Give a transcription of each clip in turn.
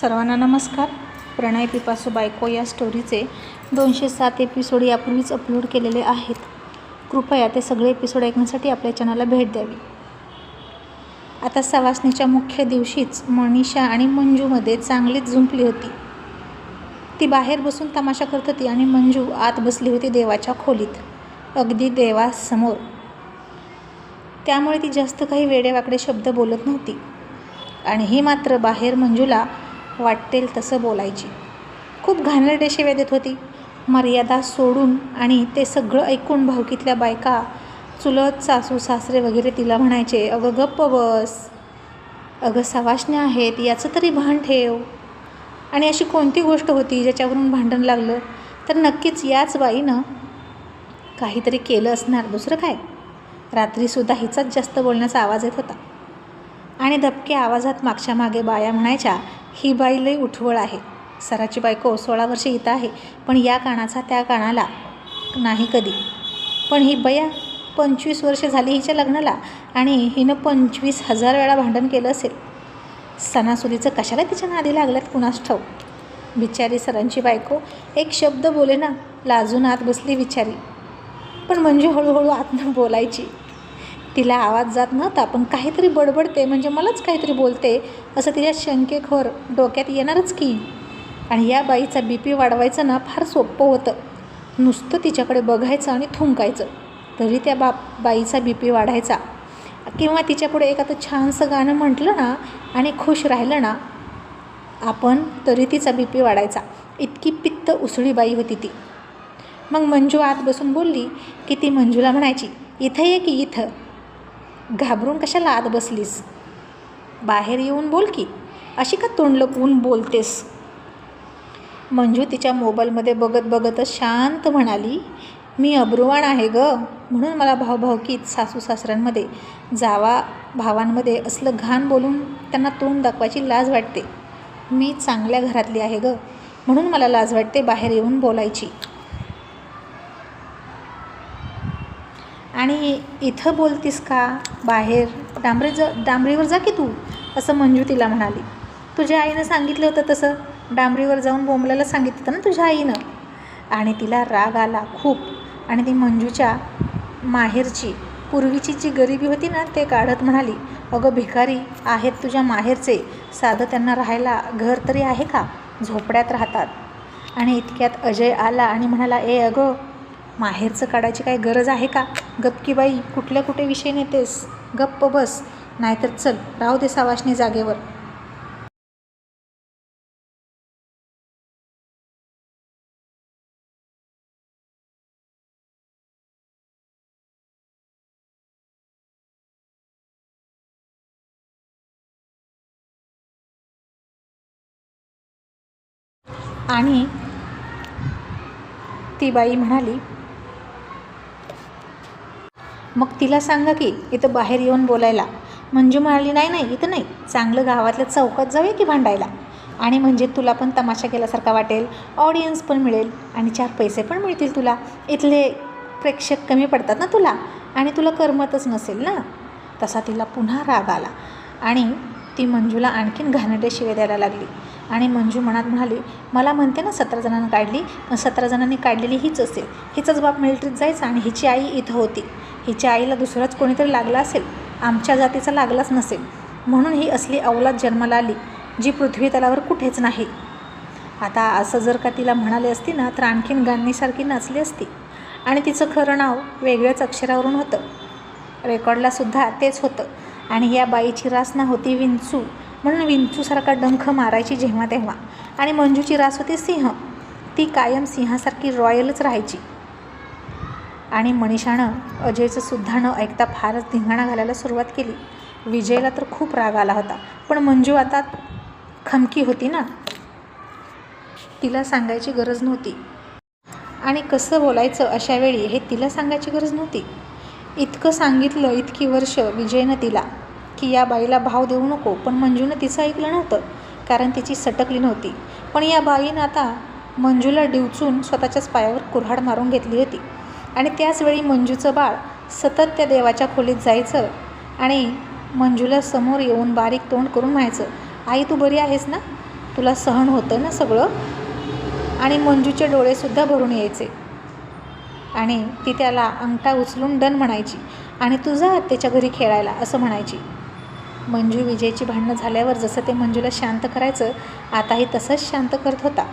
सर्वांना नमस्कार. प्रणय पिपासू बायको या स्टोरीचे दोनशे सात एपिसोड यापूर्वीच अपलोड केलेले आहेत. कृपया ते सगळे एपिसोड ऐकण्यासाठी आपल्या चॅनलला भेट द्यावी. आता सवासणीच्या मुख्य दिवशीच मनीषा आणि मंजूमध्ये चांगलीच झुंपली होती. ती बाहेर बसून तमाशा करत होती आणि मंजू आत बसली होती देवाच्या खोलीत अगदी देवासमोर. त्यामुळे ती जास्त काही वेडेवाकडे शब्द बोलत नव्हती. आणि ही मात्र बाहेर मंजूला वाटेल तसं बोलायची. खूप घाणेरडेशी शिव्या देत होती. मर्यादा सोडून आणि ते सगळं ऐकून भावकीतल्या बायका चुलत सासू सासरे वगैरे तिला म्हणायचे अगं गप्प बस. अगं सवाशण्या आहेत याचं तरी भान ठेव. आणि अशी कोणती गोष्ट होती ज्याच्यावरून भांडण लागलं? तर नक्कीच याच बाईनं काहीतरी केलं असणार. दुसरं काय? रात्रीसुद्धा हिचाच जास्त बोलण्याचा आवाज येत होता. आणि दबक्या आवाजात मागच्या मागे बाया म्हणायच्या ही बाई लई उठवळ आहे. सराची बायको सोळा वर्षे इथं आहे पण या कानाचा त्या कानाला नाही कधी. पण ही बया पंचवीस वर्षे झाली हिच्या लग्नाला आणि हिनं पंचवीस हजार वेळा भांडण केलं असेल. सणासुदीचं कशाला तिच्या नादी लागल्यात कुणास ठाऊ बिचारी सरांची बायको एक शब्द बोले ना लाजून आत बसली बिचारी. पण म्हणजे हळूहळू आतनं बोलायची. तिला आवाज जात नव्हता पण काहीतरी बडबडते म्हणजे मलाच काहीतरी बोलते असं तिच्या शंकेखोर डोक्यात येणारच की. आणि या बाईचा बी पी वाढवायचं ना फार सोपं होतं. नुसतं तिच्याकडे बघायचं आणि थुंकायचं. तरी त्या बाप बाईचा बी पी वाढायचा. किंवा तिच्यापुढे एक आता छानसं गाणं म्हटलं ना आणि खुश राहिलं ना आपण तरी तिचा बी पी वाढायचा. इतकी पित्त उसळी बाई होती ती. मग मंजू आत बसून बोलली की ती मंजूला म्हणायची इथं ये की इथं. घाबरून कशाला आत बसलीस? बाहेर येऊन बोल की. अशी का तोंड लपवून बोलतेस? मंजू तिच्या मोबाईलमध्ये बघत बघतच शांत म्हणाली मी अब्रुवाण आहे ग. म्हणून मला भावभावकीत सासू सासऱ्यांमध्ये जावा भावांमध्ये असलं घाण बोलून त्यांना तोंड दाखवायची लाज वाटते. मी चांगल्या घरातली आहे ग. म्हणून मला लाज वाटते बाहेर येऊन बोलायची. आणि इथं बोलतीस का? बाहेर. डांबरी ज डांबरीवर जा की तू? असं मंजू तिला म्हणाली. तुझ्या आईनं सांगितलं होतं तसं. डांबरीवर जाऊन बोंबलायला सांगितलं होतं ना तुझ्या आईनं. आणि तिला राग आला खूप. आणि ती मंजूच्या माहेरची पूर्वीची जी गरिबी होती ना ते काढत म्हणाली अगं भिकारी आहेत तुझ्या माहेरचे. साधं त्यांना राहायला घर तरी आहे का? झोपड्यात राहतात. आणि इतक्यात अजय आला आणि म्हणाला ए अगं माहेरचं काढायची काही गरज आहे का? गपकी बाई कुठल्या कुठे विषय नेतेस? गप्प बस. नाहीतर चल राहू दे सावाशनी जागेवर. आणि ती बाई म्हणाली मग तिला सांगा की इथं बाहेर येऊन बोलायला. मंजू म्हणाली नाही नाही इथं नाही. चांगलं गावातल्या चौकात जाऊया की भांडायला? आणि म्हणजे तुला पण तमाशा केल्यासारखा वाटेल ऑडियन्स पण मिळेल आणि चार पैसे पण मिळतील तुला. इथले प्रेक्षक कमी पडतात ना तुला? आणि तुला करमतच नसेल ना? तसा तिला पुन्हा राग आला. आणि ती मंजूला आणखीन घाणटे शिवे द्यायला लागली. आणि मंजू मनात म्हणाली मला म्हणते ना सतरा जणांना काढली पण सतरा जणांनी काढलेली हीच असेल. हिचाच बाप मिलिटरीत जायचा आणि हिची आई इथं होती. हिच्या आईला दुसराच कोणीतरी लागला असेल. आमच्या जातीचा लागलाच नसेल. म्हणून ही असली अवलाद जन्माला आली जी पृथ्वी तलावर कुठेच नाही. आता असं जर का तिला म्हणाले असती ना तर आणखीन गाणीसारखी नाचली असती. आणि तिचं खरं नाव वेगळ्याच अक्षरावरून होतं. रेकॉर्डलासुद्धा तेच होतं. आणि या बाईची रास ना होती विंचू. म्हणून विंचूसारखा डंख मारायची जेव्हा तेव्हा. आणि मंजूची रास होती सिंह. ती कायम सिंहासारखी रॉयलच राहायची. आणि मनीषानं अजयचं सुद्धा न ऐकता फारच धिंगाणा घालायला सुरुवात केली. विजयला तर खूप राग आला होता. पण मंजू आता खमकी होती ना? तिला सांगायची गरज नव्हती. आणि कसं बोलायचं अशा वेळी हे तिला सांगायची गरज नव्हती. इतकं सांगितलं इतकी वर्ष विजयनं तिला. की या बाईला भाव देऊ नको पण मंजूनं तिचं ऐकलं नव्हतं कारण तिची सटकली नव्हती. पण या बाईनं आता मंजूला डिवचून स्वतःच्याच पायावर कुऱ्हाड मारून घेतली होती. आणि त्याचवेळी मंजूचं बाळ सतत त्या देवाच्या खोलीत जायचं आणि मंजूला समोर येऊन बारीक तोंड करून म्हणायचं आई तू बरी आहेस ना? तुला सहन होतं ना सगळं? आणि मंजूचे डोळेसुद्धा भरून यायचे. आणि ती त्याला अंगठा उचलून डन म्हणायची आणि तू जा त्याच्या घरी खेळायला असं म्हणायची. मंजू विजयची भांडणं झाल्यावर जसं ते मंजूला शांत करायचं आताही तसंच शांत करत होता.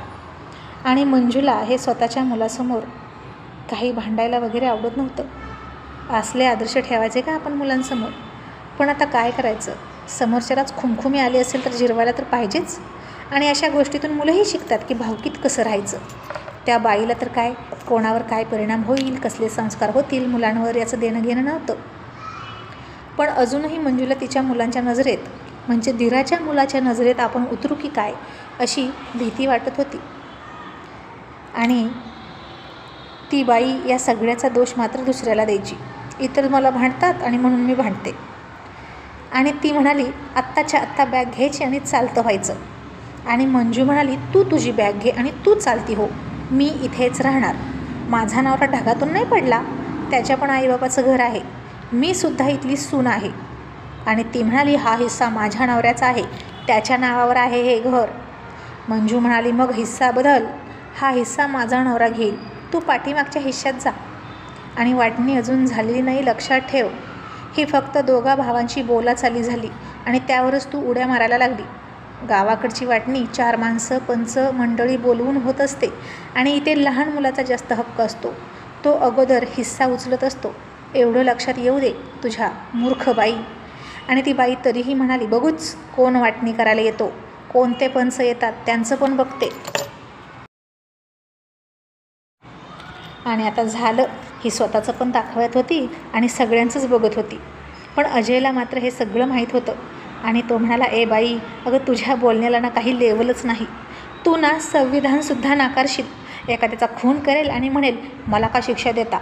आणि मंजूला हे स्वतःच्या मुलासमोर काही भांडायला वगैरे आवडत नव्हतं. असले आदर्श ठेवायचे का आपण मुलांसमोर? पण आता काय करायचं? समोरच्यालाच खुमखुमी आली असेल तर जिरवायला तर पाहिजेच. आणि अशा गोष्टीतून मुलंही शिकतात की भावकीत कसं राहायचं? त्या बाईला तर काय? कोणावर काय परिणाम होईल? कसले संस्कार होतील मुलांवर? याचं देणं घेणं नव्हतं. पण अजूनही मंजूला तिच्या मुलांच्या नजरेत म्हणजे धीराच्या मुलाच्या नजरेत आपण उतरू की काय अशी भीती वाटत होती. आणि ती बाई या सगळ्याचा दोष मात्र दुसऱ्याला द्यायची. इतर मला भांडतात आणि म्हणून मी भांडते. आणि ती म्हणाली आत्ताच्या आत्ता बॅग घ्यायची आणि चालतं व्हायचं. आणि मंजू म्हणाली तू तुझी बॅग घे आणि तू चालती हो. मी इथेच राहणार. माझा नवरा ढगातून नाही पडला. त्याच्या पण आईबापाचं घर आहे. मी सुद्धा इथली सून आहे. आणि ती म्हणाली हा हिस्सा माझ्या नवऱ्याचा आहे. त्याच्या नावावर आहे हे घर. मंजू म्हणाली मग हिस्सा बदल. हा हिस्सा माझा नवरा घेईल. तू पाठीमागच्या हिश्श्यात जा. आणि वाटणी अजून झालेली नाही लक्षात ठेव. ही फक्त दोघा भावांची बोलाचाली झाली आणि त्यावरच तू उड्या मारायला लागली. गावाकडची वाटणी चार माणसं पंच मंडळी बोलवून होत असते आणि इथे लहान मुलाचा जास्त हक्क असतो. तो अगोदर हिस्सा उचलत असतो. एवढं लक्षात येऊ दे तुझ्या मूर्ख बाई. आणि ती बाई तरीही म्हणाली बघूच कोण वाटणी करायला येतो. कोणते पंच येतात त्यांचं पण बघते. आणि आता झालं. ही स्वतःचं पण दाखवत होती आणि सगळ्यांचंच बघत होती. पण अजयला मात्र हे सगळं माहीत होतं. आणि तो म्हणाला ए बाई अगं तुझ्या बोलण्याला ना काही लेवलच नाही. तू ना संविधानसुद्धा नाकारशील. एखाद्याचा खून करेल आणि म्हणेल मला का शिक्षा देता?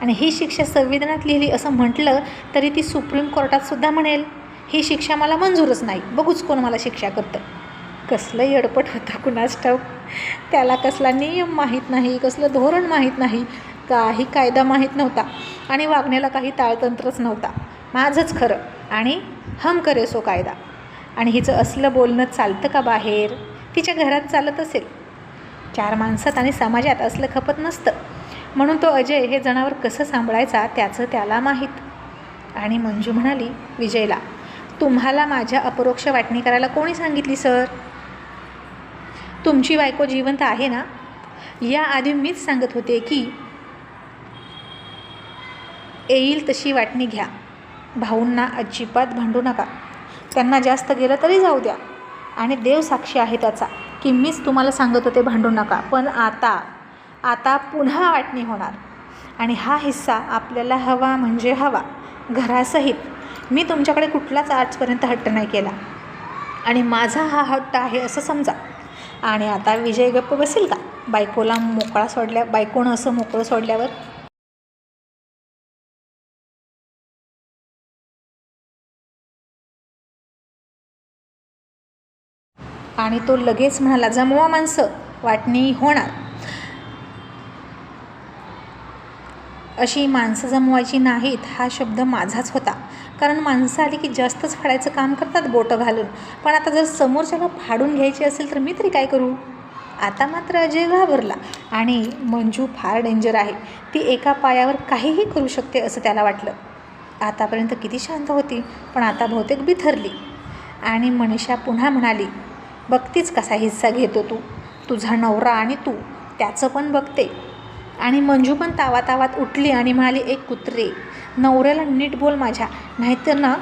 आणि ही शिक्षा संविधानात लिहिली असं म्हटलं तरी ती सुप्रीम कोर्टातसुद्धा म्हणेल ही शिक्षा मला मंजूरच नाही. बघूच कोण मला शिक्षा करतं. कसलं येडपट होतं कुणास ठाऊक. त्याला कसला नियम माहीत नाही कसलं धोरण माहीत नाही काही कायदा माहीत नव्हता आणि वागण्याला काही ताळतंत्रच नव्हता. माझंच खरं आणि हम करे सो कायदा. आणि हिचं असलं बोलणं चालतं का बाहेर? तिच्या घरात चालत असेल. चार माणसात आणि समाजात असलं खपत नसतं. म्हणून तो अजय हे जनावर कसं सांभाळायचा त्याचं त्याला माहीत. आणि मंजू म्हणाली विजयला तुम्हाला माझ्या अपरोक्ष वाटणी करायला कोणी सांगितली सर? तुमची बायको जिवंत आहे ना? याआधी मीच सांगत होते की येईल तशी वाटणी घ्या. भाऊंना अजिबात भांडू नका. त्यांना जास्त गेलं तरी जाऊ द्या. आणि देव साक्षी आहे त्याचा की मीच तुम्हाला सांगत होते भांडू नका. पण आता आता पुन्हा वाटणी होणार. आणि हा हिस्सा आपल्याला हवा म्हणजे हवा घरासहित. मी तुमच्याकडे कुठलाच आजपर्यंत हट्ट नाही केला. आणि माझा हा हट्ट आहे असं समजा. आणि आता विजय गप्प बसेल का? बायकोला मोकळा सोडल्या बायकोनं असं मोकळं सोडल्यावर? आणि तो लगेच म्हणाला जमवा माणसं वाटणी होणार. अशी माणसं जमवायची नाहीत हा शब्द माझाच होता. कारण माणसं आली की जास्तच फाडायचं काम करतात बोटं घालून. पण आता जर समोरच्याला फाडून घ्यायची असेल तर मी तरी काय करू? आता मात्र अजय घाबरला आणि मंजू फार डेंजर आहे. ती एका पायावर काहीही करू शकते असं त्याला वाटलं. आतापर्यंत किती शांत होती पण आता बहुतेक बिथरली. आणि मनीषा पुन्हा म्हणाली बघतीच कसा हिस्सा घेतो तू. तुझा नवरा आणि तू त्याचं पण बघते. आणि मंजू पण तावातावात उठली आणि म्हणाली एक कुत्रे नवऱ्याला नीट बोल माझ्या नाहीतर ना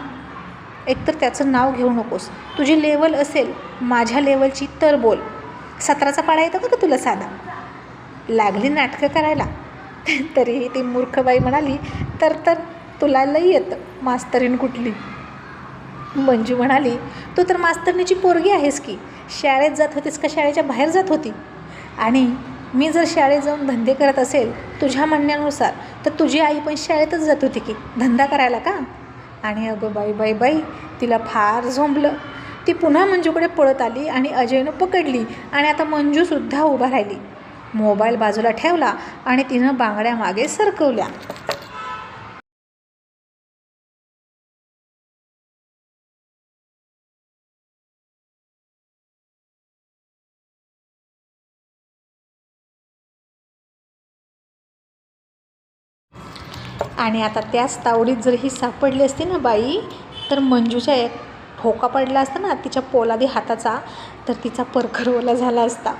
एकतर त्याचं नाव घेऊ नकोस. तुझी लेवल असेल माझ्या लेवलची तर बोल. सतराचा पाडा येतो का तुला साधा? लागली नाटकं करायला. तरीही ती मूर्खबाई म्हणाली तर तर तुला लई येतं मास्तरीन कुठली? मंजू म्हणाली तू तर मास्तरणीची पोरगी आहेस की. शाळेत जात होतीस का? शाळेच्या बाहेर जात होती. आणि मी जर शाळेत जाऊन धंदे करत असेल तुझ्या म्हणण्यानुसार तर तुझी आई पण शाळेतच जात होती की धंदा करायला का? आणि अगं बाई बाई बाई तिला फार झोंबलं. ती पुन्हा मंजूकडे पळत आली आणि अजयनं पकडली आणि आता मंजूसुद्धा उभा राहिली. मोबाईल बाजूला ठेवला आणि तिनं बांगड्या मागे सरकवल्या. आणि आता त्याच तावडीत जर ही सापडली असती ना बाई तर मंजूच्या एक ठोका पडला असता ना तिच्या पोलादी हाताचा तर तिचा परखरवला झाला असता.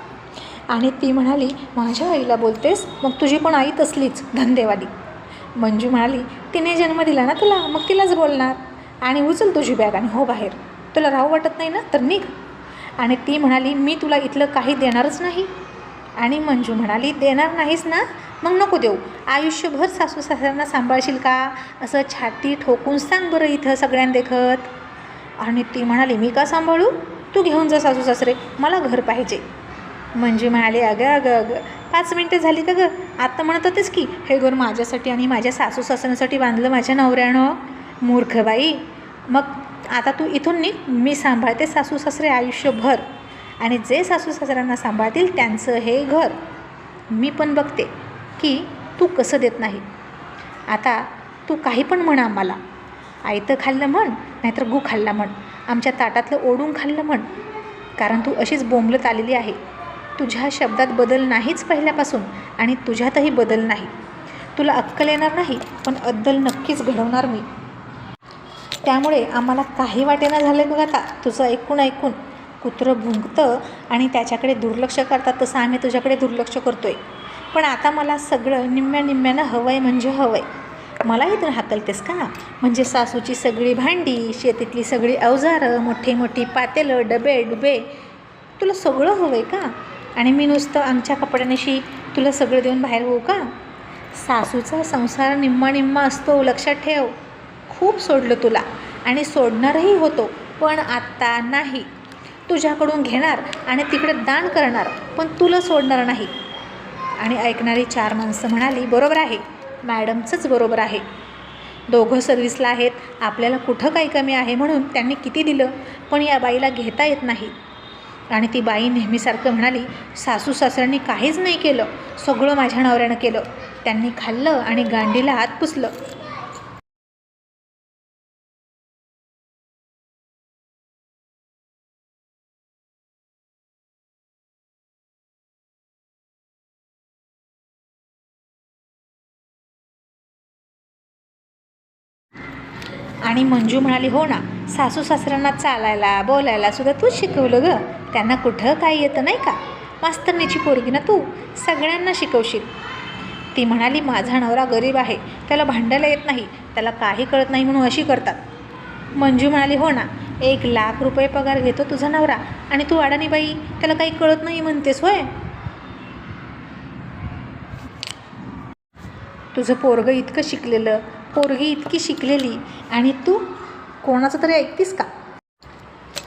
आणि ती म्हणाली माझ्या आईला बोलतेस? मग तुझी पण आई तसलीच धंदेवाली. मंजू म्हणाली तिने जन्म दिला ना तुला मग तिलाच बोलणार. आणि उचल तुझी बॅग आणि हो बाहेर. तुला राहू वाटत नाही ना? तर निघ. आणि ती म्हणाली मी तुला इथलं काही देणारच नाही. आणि मंजू म्हणाली देणार नाहीस ना? मग नको देऊ. आयुष्यभर सासू सासऱ्यांना सांभाळशील का? असं छाती ठोकून सांग बरं इथं सगळ्यांदेखत. आणि ती म्हणाली मी का सांभाळू? तू घेऊन जा सासू सासरे. मला घर पाहिजे. मंजू म्हणाली अगं अगं अगं. पाच मिनटं झाली का गं? आत्ता म्हणत होतेस की हे घर माझ्यासाठी आणि माझ्या सासू सासऱ्यांसाठी बांधलं माझ्या नवऱ्यानं? मूर्ख बाई. मग आता तू इथून निघ. मी सांभाळते सासू सासरे आयुष्यभर. आणि जे सासू सासऱ्यांना सांभाळतील त्यांचं हे घर मी पण बघते की तू कसं देत नाही. आता तू काही पण म्हण आम्हाला. आयतं खाल्लं म्हण नाहीतर गू खाल्ला म्हण. आमच्या ताटातलं ओढून खाल्लं म्हण. कारण तू अशीच बोंबलत आलेली आहे. तुझ्या शब्दात बदल नाहीच पहिल्यापासून आणि तुझ्यातही बदल नाही. तुला अक्कल येणार नाही पण अद्दल नक्कीच घडवणार मी. त्यामुळे आम्हाला काही वाटेना झालं बघ आता. तुझं ऐकून ऐकून कुत्रं भुंकतं आणि त्याच्याकडे दुर्लक्ष करतात तसं आम्ही तुझ्याकडे दुर्लक्ष करतो आहे पण आता मला सगळं निम्म्या निम्म्यानं हवं आहे म्हणजे हवं आहे मला तर हाकलतेस का? म्हणजे सासूची सगळी भांडी शेतीतली सगळी अवजारं मोठी मोठी पातेलं डबे डुबे तुला सगळं हवं आहे का? आणि मी नुसतं आमच्या कपड्यानिशी तुला सगळं देऊन बाहेर होऊ का? सासूचा संसार निम्मा निम्मा असतो लक्षात ठेव. खूप सोडलं तुला. आणि सोडणारही होतो पण आत्ता नाही. तुझ्याकडून घेणार आणि तिकडे दान करणार पण तुला सोडणार नाही. आणि ऐकणारी चार माणसं म्हणाली बरोबर आहे मॅडमचंच बरोबर आहे. दोघं सर्विसला आहेत आपल्याला कुठं काही कमी आहे म्हणून त्यांनी किती दिलं पण या बाईला घेता येत नाही. आणि ती बाई नेहमीसारखं म्हणाली सासू सासऱ्यांनी काहीच नाही केलं सगळं माझ्या नवऱ्यानं केलं. त्यांनी खाल्लं आणि गांडीला हात पुसलं. आणि मंजू म्हणाली हो ना सासू सासऱ्यांना चालायला बोलायला सुद्धा तूच शिकवलं गं. त्यांना कुठं काय येतं नाही का? मास्तरनीची पोरगी ना तू सगळ्यांना शिकवशील. ती म्हणाली माझा नवरा गरीब आहे त्याला भांडायला येत नाही त्याला काही कळत नाही म्हणून अशी करतात. मंजू म्हणाली हो ना एक लाख रुपये पगार घेतो तुझा नवरा आणि तू अडाणी बाई त्याला काही कळत नाही म्हणतेस होय? तुझं पोरगं इतकं शिकलेलं पोरगी इतकी शिकलेली आणि तू कोणाचं तरी ऐकतीस का?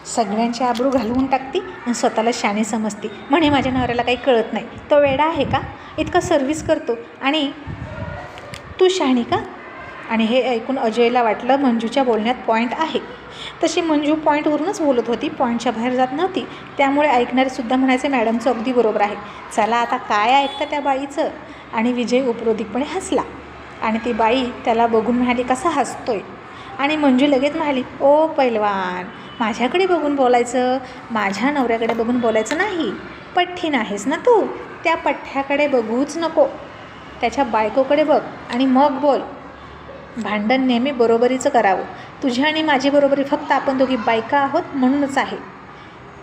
सगळ्यांची आबरू घालवून टाकती आणि स्वतःला शाणे समजती. म्हणे माझ्या नवऱ्याला काही कळत नाही. तो वेडा आहे का? इतका सर्व्हिस करतो. आणि तू शहाणी का? आणि हे ऐकून अजयला वाटलं मंजूच्या बोलण्यात पॉईंट आहे. तशी मंजू पॉईंटवरूनच बोलत होती. पॉईंटच्या बाहेर जात नव्हती. त्यामुळे ऐकणारेसुद्धा म्हणायचे मॅडमचं अगदी बरोबर आहे. चला आता काय ऐकतं त्या बाईचं? आणि विजय उपरोधिकपणे हसला. आणि ती बाई त्याला बघून म्हणाली कसा हसतोय? आणि मंजू लगेच म्हणाली ओ पैलवान माझ्याकडे बघून बोलायचं माझ्या नवऱ्याकडे बघून बोलायचं नाही. पठ्ठी नाहीस ना तू? त्या पठ्ठ्याकडे बघूच नको. त्याच्या बायकोकडे बघ आणि मग बोल. भांडण नेहमी बरोबरीचं करावं. तुझी आणि माझी बरोबरी फक्त आपण दोघी बायका आहोत म्हणूनच आहे.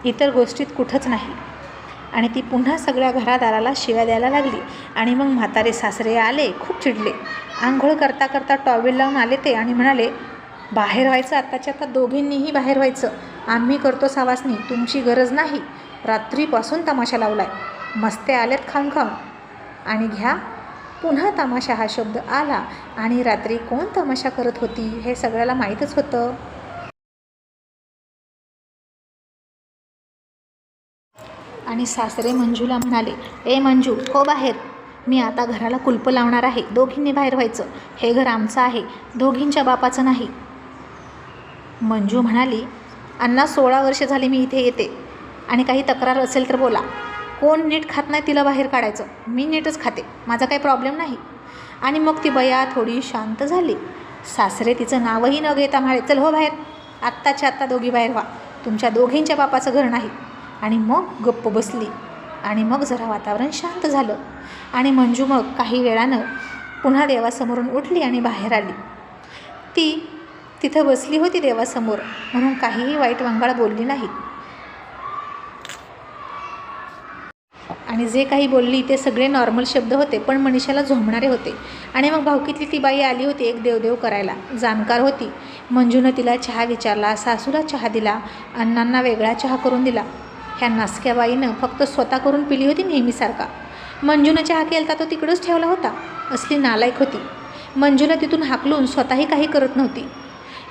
इतर गोष्टीत कुठंच नाही. आणि ती पुन्हा सगळ्या घरादाराला शिव्या द्यायला लागली. आणि मग म्हातारे सासरे आले खूप चिडले. आंघोळ करता करता टॉवेल लावून आले ते आणि म्हणाले बाहेर व्हायचं आत्ताच्या आता दोघींनीही बाहेर व्हायचं. आम्ही करतो सावासनी तुमची गरज नाही. रात्रीपासून तमाशा लावलाय. मस्ते आलेत खाऊन खाऊन आणि घ्या. पुन्हा तमाशा हा शब्द आला आणि रात्री कोण तमाशा करत होती हे सगळ्याला माहीतच होतं. आणि सासरे मंजूला म्हणाले ए मंजू हो बाहेर. मी आता घराला कुलप लावणार आहे. दोघींनी बाहेर व्हायचं. हे घर आमचं आहे. दोघींच्या बापाचं नाही. मंजू म्हणाली अण्णा सोळा वर्ष झाली मी इथे येते. आणि काही तक्रार असेल तर बोला. कोण नीट खात नाही तिला बाहेर काढायचं? मी नीटच खाते. माझा काही प्रॉब्लेम नाही. आणि मग ती बया थोडी शांत झाली. सासरे तिचं नावही न घेता म्हणाले चल हो बाहेर. आत्ताच्या आत्ता दोघी बाहेर व्हा. तुमच्या दोघींच्या बापाचं घर नाही. आणि मग गप्प बसली. आणि मग जरा वातावरण शांत झालं. आणि मंजू मग काही वेळानं पुन्हा देवासमोरून उठली आणि बाहेर आली. ती तिथं बसली होती देवासमोर म्हणून काहीही वाईट वांगाळ बोलली नाही. आणि जे काही बोलली ते सगळे नॉर्मल शब्द होते पण मनीषाला झोंबणारे होते. आणि मग भावकीतली ती बाई आली होती एक देवदेव करायला. जाणकार होती. मंजूनं तिला चहा विचारला सासूला चहा दिला अण्णांना वेगळा चहा करून दिला. ह्या नासक्या बाईनं फक्त स्वतः करून पिली होती नेहमीसारखा. मंजूनं चहा केलता तो तिकडंच ठेवला होता. असली नालायक होती. मंजूला तिथून हाकलून स्वतःही काही करत नव्हती.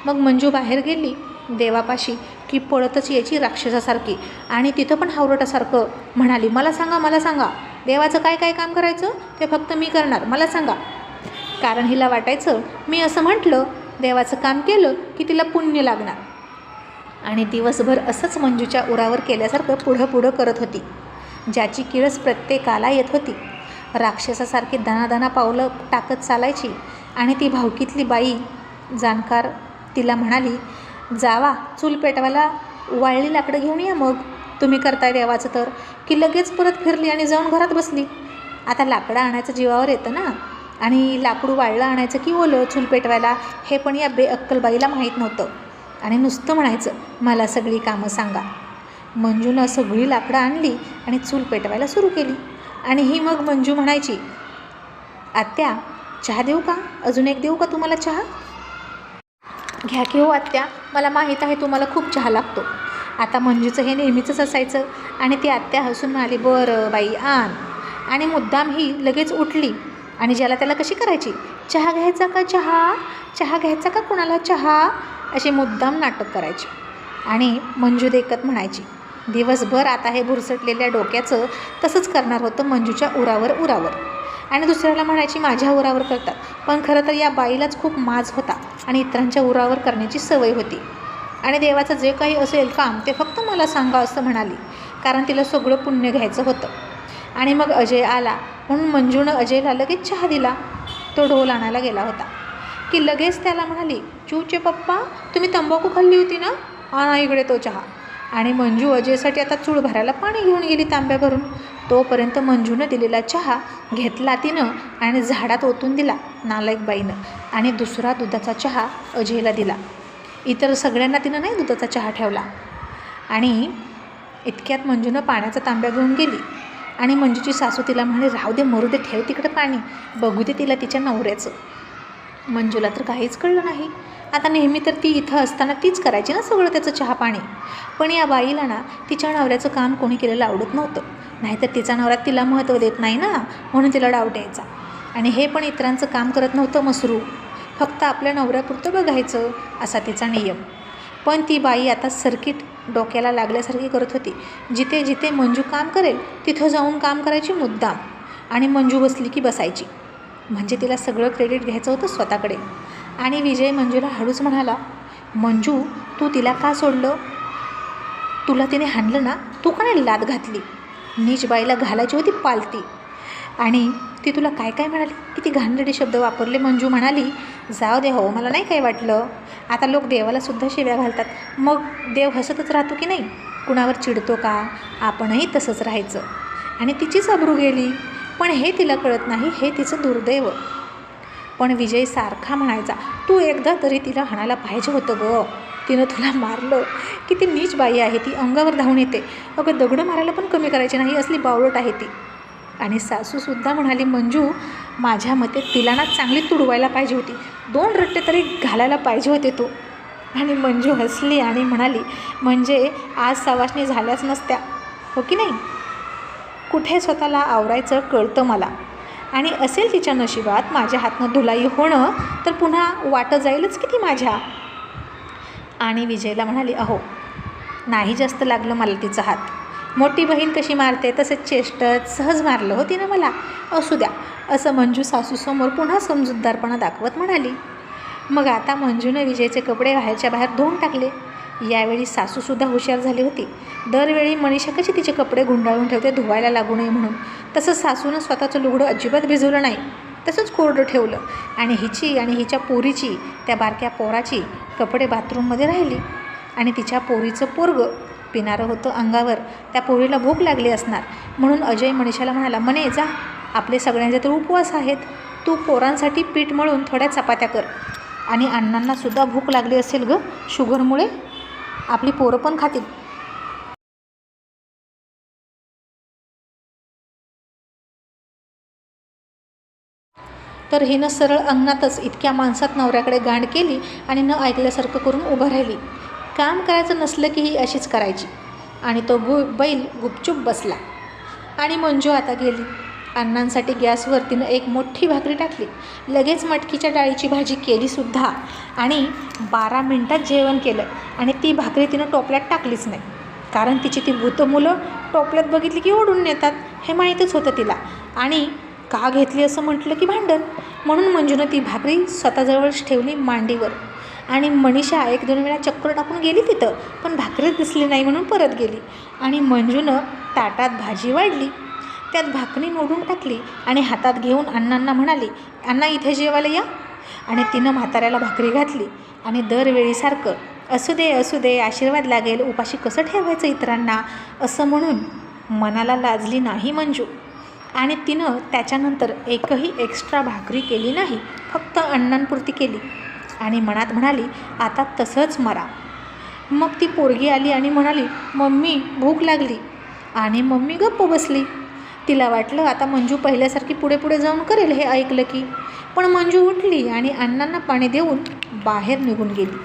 मग मंजू बाहेर गेली. देवापाशी की पळतच यायची राक्षसासारखी आणि तिथं पण हावरटासारखं म्हणाली मला सांगा मला सांगा. देवाचं काय काय काम करायचं? ते फक्त मी करणार. मला सांगा. कारण हिला वाटायचं मी असं म्हटलं देवाचं काम केलं की तिला पुण्य लागणार. आणि दिवसभर असंच मंजूच्या उरावर केल्यासारखं पुढं पुढं करत होती. ज्याची किळस प्रत्येकाला येत होती. राक्षसासारखी दणादणा पावलं टाकत चालायची आणि ती भावकीतली बाई जाणकार तिला म्हणाली जावा चूल पेटवायला वाळली लाकडं घेऊन या मग. तुम्ही करताय देवाचं तर. की लगेच परत फिरली आणि जाऊन घरात बसली. आता लाकडं आणायचं जीवावर येतं ना? आणि लाकडू वाळलं आणायचं की ओलं चूल पेटवायला? हे पण या बेअक्कलबाईला माहीत नव्हतं. आणि नुसतं म्हणायचं मला सगळी कामं सांगा. मंजूनं सगळी लाकडं आणली आणि चूल पेटवायला सुरू केली. आणि ही मग मंजू म्हणायची आत्या चहा देऊ का? अजून एक देऊ का तुम्हाला चहा? घ्या की हो आत्या. मला माहीत आहे तुम्हाला खूप चहा लागतो. आता मंजूचं हे नेहमीचंच असायचं आणि ती आत्या हसून म्हणाली बरं बाई आण. आणि मुद्दाम ही लगेच उठली आणि ज्याला त्याला कशी करायची? चहा घ्यायचा का चहा? चहा घ्यायचा का कुणाला चहा? असे मुद्दाम नाटक करायचे. आणि मंजू देखत म्हणायची दिवसभर आता हे भुरसटलेल्या डोक्याचं तसंच करणार होतं मंजूच्या उरावर उरावर. आणि दुसऱ्याला म्हणायची माझ्या उरावर करतात पण खरं तर या बाईलाच खूप माज होता आणि इतरांच्या उरावर करण्याची सवय होती. आणि देवाचं जे काही असेल काम ते फक्त मला सांगा असं म्हणाली कारण तिला सगळं पुण्य घ्यायचं होतं. आणि मग अजय आला म्हणून मंजूनं अजयला लगेच चहा दिला. तो ढोल आणायला गेला होता. की लगेच त्याला म्हणाली चूचे पप्पा तुम्ही तंबाखू खाल्ली होती ना? आणा इकडे तो चहा. आणि मंजू अजयसाठी आता चूळ भरायला पाणी घेऊन गेली तांब्या भरून. तोपर्यंत मंजूनं दिलेला चहा घेतला तिनं आणि झाडात ओतून दिला नालायक बाईनं आणि दुसरा दुधाचा चहा अजयला दिला. इतर सगळ्यांना तिनं नाही दुधाचा चहा ठेवला. आणि इतक्यात मंजूनं पाण्याचा तांब्या घेऊन गेली. आणि मंजूची सासू तिला म्हणाली राहू दे मरू दे ठेव तिकडं पाणी. बघू दे तिला तिच्या नवऱ्याचं. मंजूला तर काहीच कळलं नाही. आता नेहमी तर ती इथं असताना तीच करायची ना सगळं त्याचं चहा पाणी. पण या बाईला ना तिच्या नवऱ्याचं काम कोणी केलेलं आवडत नव्हतं. नाहीतर तिचा नवरा तिला महत्त्व देत नाही ना म्हणून तिला डावट यायचा आणि हे पण इतरांचं काम करत नव्हतं मसरू. फक्त आपल्या नवऱ्यापुरतं बघायचं असा तिचा नियम. पण ती बाई आता सर्किट डोक्याला लागल्यासारखी करत होती. जिथे जिथे मंजू काम करेल तिथं जाऊन काम करायची मुद्दाम. आणि मंजू बसली की बसायची. म्हणजे तिला सगळं क्रेडिट घ्यायचं होतं स्वतःकडे. आणि विजय मंजूला हळूच म्हणाला मंजू तू तिला का सोडलं? तुला तिने हाणलं ना? तू का नाही लाद घातली? नीच बाईला घालायची होती पालती. आणि ती तुला काय काय म्हणाली? किती घाणेरडे शब्द वापरले मंजू म्हणाली जाऊ दे हो मला नाही काय वाटलं. आता लोक देवाला सुद्धा शिव्या घालतात. मग देव हसतच राहतो की नाही? कुणावर चिडतो का? आपणही तसंच राहायचं. आणि तिचीच अब्रू गेली. पण हे तिला कळत नाही हे तिचं दुर्दैव. पण विजय सारखा म्हणायचा तू एकदा तरी तिला हाणायला पाहिजे होतं ग. तिनं तुला मारलं. की ती नीच बाई आहे ती अंगावर धावून येते. अगं दगडं मारायला पण कमी करायची नाही असली बावळट आहे ती. आणि सासूसुद्धा म्हणाली मंजू माझ्या मते तिला ना चांगली तुडवायला पाहिजे होती. दोन रट्टे तरी घालायला पाहिजे होते तू. आणि मंजू हसली आणि म्हणाली म्हणजे आज सवासणी झाल्याच नसत्या. हो की नाही? कुठे स्वतःला आवरायचं कळतं मला. आणि असेल तिच्या नशिबात माझ्या हातनं धुलाई होणं तर पुन्हा वाटं जाईलच किती माझ्या? आणि विजयला म्हणाली अहो नाही जास्त लागलं मला तिचा हात. मोठी बहीण कशी मारते तसे चेष्टत सहज मारलं हो तिनं मला. असू द्या असं मंजू सासूसमोर पुन्हा समजूतदारपणा दाखवत म्हणाली. मग आता मंजूनं विजयचे कपडे बाहेरच्या बाहेर धुवून टाकले. यावेळी सासूसुद्धा हुशार झाली होती. दरवेळी मनीषा कशी तिचे कपडे गुंडाळून ठेवते धुवायला लागू नये म्हणून. तसं सासूनं स्वतःचं लुगडं अजिबात भिजवलं नाही. तसंच कोरडं ठेवलं. आणि हिची आणि हिच्या पोरीची त्या बारक्या पोराची कपडे बाथरूममध्ये राहिली. आणि तिच्या पोरीचं पोरग पिणारं होतं अंगावर. त्या पोरीला भूक लागली असणार. म्हणून अजय मनीषाला म्हणाला म्हणे जा. आपले सगळ्यांचे तर उपवास आहेत. तू पोरांसाठी पीठ मळून थोड्या चपात्या कर. आणि अण्णांनासुद्धा भूक लागली असेल गं शुगरमुळे? आपली पोरं पण खातील. तर हिनं सरळ अंगणातच इतक्या माणसात नवऱ्याकडे गांड केली आणि न ऐकल्यासारखं करून उभं राहिली. काम करायचं नसलं की ही अशीच करायची. आणि तो गु बैल गुपचूप बसला. आणि मंजू आता गेली. अण्णांसाठी गॅसवर तिनं एक मोठी भाकरी टाकली. लगेच मटकीच्या डाळीची भाजी केलीसुद्धा आणि बारा मिनटात जेवण केलं आणि ती भाकरी तिनं टोपल्यात टाकलीच नाही. कारण तिची ती भूत मुलं टोपल्यात बघितली की ओढून नेतात हे माहीतच होतं तिला. आणि का घेतली असं म्हटलं की भांडण? म्हणून मंजूनं ती भाकरी स्वतःजवळच ठेवली मांडीवर. आणि मनीषा एक दोन वेळा चक्कर टाकून गेली तिथं पण भाकरीच दिसली नाही म्हणून परत गेली. आणि मंजूनं ताटात भाजी वाढली. त्यात भाकरी मोडून टाकली आणि हातात घेऊन अण्णांना म्हणाली अण्णा इथे जेवायला या. आणि तिनं म्हाताऱ्याला भाकरी घातली आणि दरवेळीसारखं असू दे असू दे आशीर्वाद लागेल उपाशी कसं ठेवायचं इतरांना? असं म्हणून मनाला लाजली नाही मंजू. आणि तिनं त्याच्यानंतर एकही एक्स्ट्रा भाकरी केली नाही फक्त अण्णांपुरती केली. आणि मनात म्हणाली आता तसंच मरा. मग ती पोरगी आली आणि म्हणाली मम्मी भूक लागली. आणि मम्मी गप्प बसली. तिला वाटलं आता मंजू पहिल्यासारखी पुढे पुढे जाऊन करेल हे ऐकलं की. पण मंजू उठली आणि अण्णांना पाणी देऊन बाहेर निघून गेली.